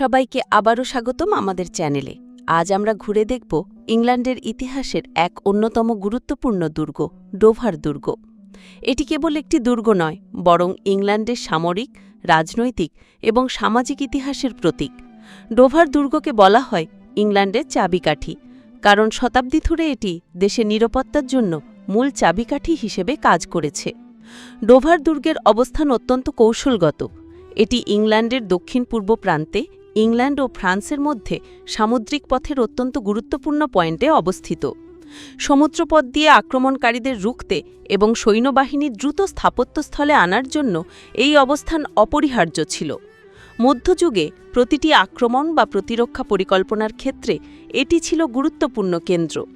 সবাইকে আবারও স্বাগতম আমাদের চ্যানেলে। আজ আমরা ঘুরে দেখব ইংল্যান্ডের ইতিহাসের এক অন্যতম গুরুত্বপূর্ণ দুর্গ, ডোভার দুর্গ। এটি কেবল একটি দুর্গ নয়, বরং ইংল্যান্ডের সামরিক, রাজনৈতিক এবং সামাজিক ইতিহাসের প্রতীক। ডোভার দুর্গকে বলা হয় ইংল্যান্ডের চাবিকাঠি, কারণ শতাব্দী ধরে এটি দেশের নিরাপত্তার জন্য মূল চাবিকাঠি হিসেবে কাজ করেছে। ডোভার দুর্গের অবস্থান অত্যন্ত কৌশলগত। এটি ইংল্যান্ডের দক্ষিণ পূর্ব প্রান্তে ইংল্যান্ড ও ফ্রান্সের মধ্যে সামুদ্রিক পথের অত্যন্ত গুরুত্বপূর্ণ পয়েন্টে অবস্থিত। সমুদ্রপথ দিয়ে আক্রমণকারীদের রুখতে এবং সৈন্যবাহিনীর দ্রুত স্থাপত্যস্থলে আনার জন্য এই অবস্থান অপরিহার্য ছিল। মধ্যযুগে প্রতিটি আক্রমণ বা প্রতিরক্ষা পরিকল্পনার ক্ষেত্রে এটি ছিল গুরুত্বপূর্ণ কেন্দ্র।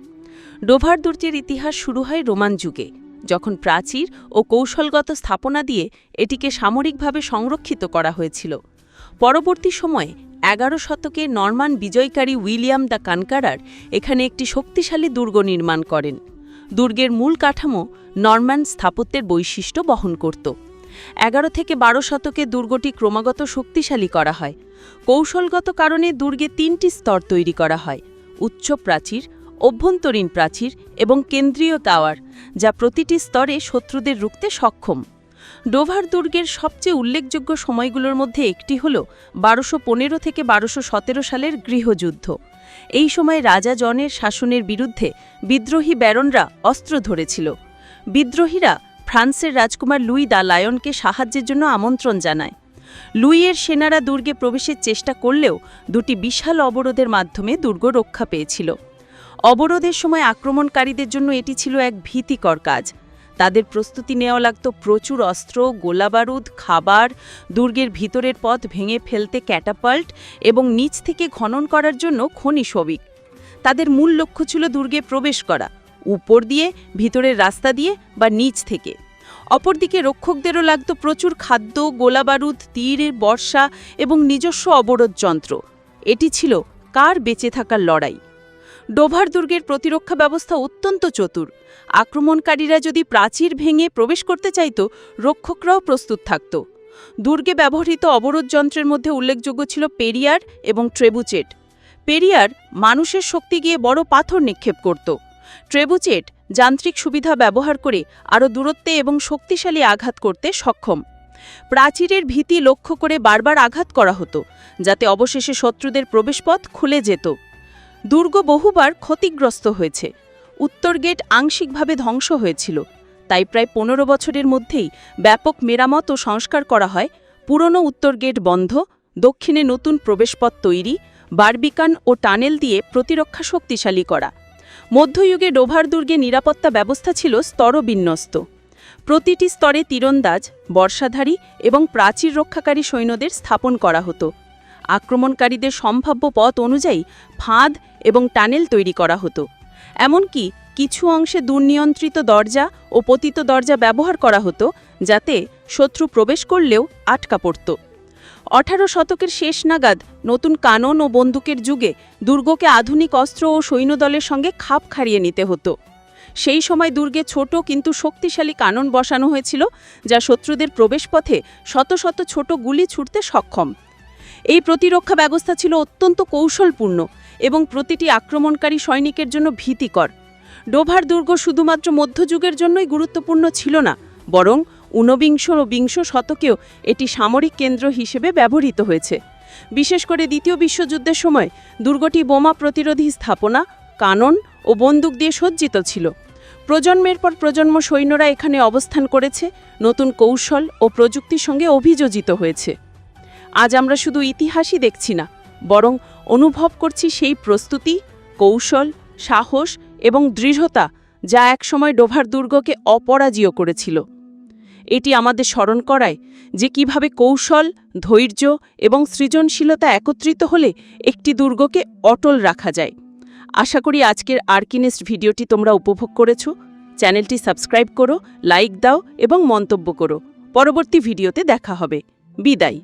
ডোভার দুর্গের ইতিহাস শুরু হয় রোমান যুগে, যখন প্রাচীর ও কৌশলগত স্থাপনা দিয়ে এটিকে সামরিকভাবে সংরক্ষিত করা হয়েছিল। পরবর্তী সময়ে এগারো শতকে নরমান বিজয়কারী উইলিয়াম দ্য কানকারার এখানে একটি শক্তিশালী দুর্গ নির্মাণ করেন। দুর্গের মূল কাঠামো নরম্যান স্থাপত্যের বৈশিষ্ট্য বহন করত। এগারো থেকে বারো শতকে দুর্গটি ক্রমাগত শক্তিশালী করা হয়। কৌশলগত কারণে দুর্গে তিনটি স্তর তৈরি করা হয়, উচ্চ প্রাচীর, অভ্যন্তরীণ প্রাচীর এবং কেন্দ্রীয় টাওয়ার, যা প্রতিটি স্তরে শত্রুদের রুখতে সক্ষম। ডোভার দুর্গের সবচেয়ে উল্লেখযোগ্য সময়গুলোর মধ্যে একটি হল বারোশো পনেরো থেকে বারোশো সতেরো সালের গৃহযুদ্ধ। এই সময় রাজা জনের শাসনের বিরুদ্ধে বিদ্রোহী ব্যারনরা অস্ত্র ধরেছিল। বিদ্রোহীরা ফ্রান্সের রাজকুমার লুই দা লায়নকে সাহায্যের জন্য আমন্ত্রণ জানায়। লুইয়ের সেনারা দুর্গে প্রবেশের চেষ্টা করলেও দুটি বিশাল অবরোধের মাধ্যমে দুর্গ রক্ষা পেয়েছিল। অবরোধের সময় আক্রমণকারীদের জন্য এটি ছিল এক ভীতিকর কাজ। তাদের প্রস্তুতি নেওয়া লাগত প্রচুর অস্ত্র, গোলাবারুদ, খাবার, দুর্গের ভিতরের পথ ভেঙে ফেলতে ক্যাটাপাল্ট এবং নিচ থেকে খনন করার জন্য খনি শ্রমিক তাদের মূল লক্ষ্য ছিল দুর্গে প্রবেশ করা, উপর দিয়ে, ভিতরের রাস্তা দিয়ে বা নিচ থেকে। অপরদিকে রক্ষকদেরও লাগত প্রচুর খাদ্য, গোলাবারুদ তীরের বর্ষা এবং নিজস্ব অবরোধ যন্ত্র। এটি ছিল কার বেঁচে থাকার লড়াই। ডোভার দুর্গের প্রতিরক্ষা ব্যবস্থা অত্যন্ত চতুর। আক্রমণকারীরা যদি প্রাচীর ভেঙে প্রবেশ করতে চাইত, রক্ষকরাও প্রস্তুত থাকত। দুর্গে ব্যবহৃত অবরোধ যন্ত্রের মধ্যে উল্লেখযোগ্য ছিল পেরিয়ার এবং ট্রেবুচেট। পেরিয়ার মানুষের শক্তি গিয়ে বড় পাথর নিক্ষেপ করত। ট্রেবুচেট যান্ত্রিক সুবিধা ব্যবহার করে আরও দূরত্বে এবং শক্তিশালী আঘাত করতে সক্ষম। প্রাচীরের ভীতি লক্ষ্য করে বারবার আঘাত করা হতো, যাতে অবশেষে শত্রুদের প্রবেশপথ খুলে যেত। দুর্গ বহুবার ক্ষতিগ্রস্ত হয়েছে। উত্তর গেট আংশিকভাবে ধ্বংস হয়েছিল। তাই প্রায় পনেরো বছরের মধ্যেই ব্যাপক মেরামত ও সংস্কার করা হয়। পুরনো উত্তর গেট বন্ধ, দক্ষিণে নতুন প্রবেশপথ তৈরি, বারবিকান ও টানেল দিয়ে প্রতিরক্ষা শক্তিশালী করা। মধ্যযুগে ডোভার দুর্গে নিরাপত্তা ব্যবস্থা ছিল স্তরবিন্যস্ত। প্রতিটি স্তরে তীরন্দাজ, বর্ষাধারী এবং প্রাচীর রক্ষাকারী সৈন্যদের স্থাপন করা হতো। আক্রমণকারীদের সম্ভাব্য পথ অনুযায়ী ফাঁদ এবং টানেল তৈরি করা হতো। এমনকি কিছু অংশে দুর্নিয়ন্ত্রিত দরজা ও পতিত দরজা ব্যবহার করা হতো, যাতে শত্রু প্রবেশ করলেও আটকা পড়ত। আঠারো শতকের শেষ নাগাদ নতুন কানন ও বন্দুকের যুগে দুর্গকে আধুনিক অস্ত্র ও সৈন্যদলের সঙ্গে খাপ খাড়িয়ে নিতে হতো। সেই সময় দুর্গে ছোট কিন্তু শক্তিশালী কানন বসানো হয়েছিল, যা শত্রুদের প্রবেশপথে শত শত ছোট গুলি ছুটতে সক্ষম। এই প্রতিরক্ষা ব্যবস্থা ছিল অত্যন্ত কৌশলপূর্ণ এবং প্রতিটি আক্রমণকারী সৈনিকের জন্য ভীতিকর। ডোভার দুর্গ শুধুমাত্র মধ্যযুগের জন্যই গুরুত্বপূর্ণ ছিল না, বরং ঊনবিংশ ও বিংশ শতকেও এটি সামরিক কেন্দ্র হিসেবে ব্যবহৃত হয়েছে। বিশেষ করে দ্বিতীয় বিশ্বযুদ্ধের সময় দুর্গটি বোমা প্রতিরোধী স্থাপনা, কানন ও বন্দুক দিয়ে সজ্জিত ছিল। প্রজন্মের পর প্রজন্ম সৈন্যরা এখানে অবস্থান করেছে, নতুন কৌশল ও প্রযুক্তির সঙ্গে অভিযোজিত হয়েছে। আজ আমরা শুধু ইতিহাসই দেখছি না, বরং অনুভব করছি সেই প্রস্তুতি, কৌশল, সাহস এবং দৃঢ়তা যা একসময় ডোভার দুর্গকে অপরাজীয় করেছিল। এটি আমাদের স্মরণ করায় যে কীভাবে কৌশল, ধৈর্য এবং সৃজনশীলতা একত্রিত হলে একটি দুর্গকে অটল রাখা যায়। আশা করি আজকের আর্কিনেস্ট ভিডিওটি তোমরা উপভোগ করেছ। চ্যানেলটি সাবস্ক্রাইব করো, লাইক দাও এবং মন্তব্য করো। পরবর্তী ভিডিওতে দেখা হবে। বিদায়।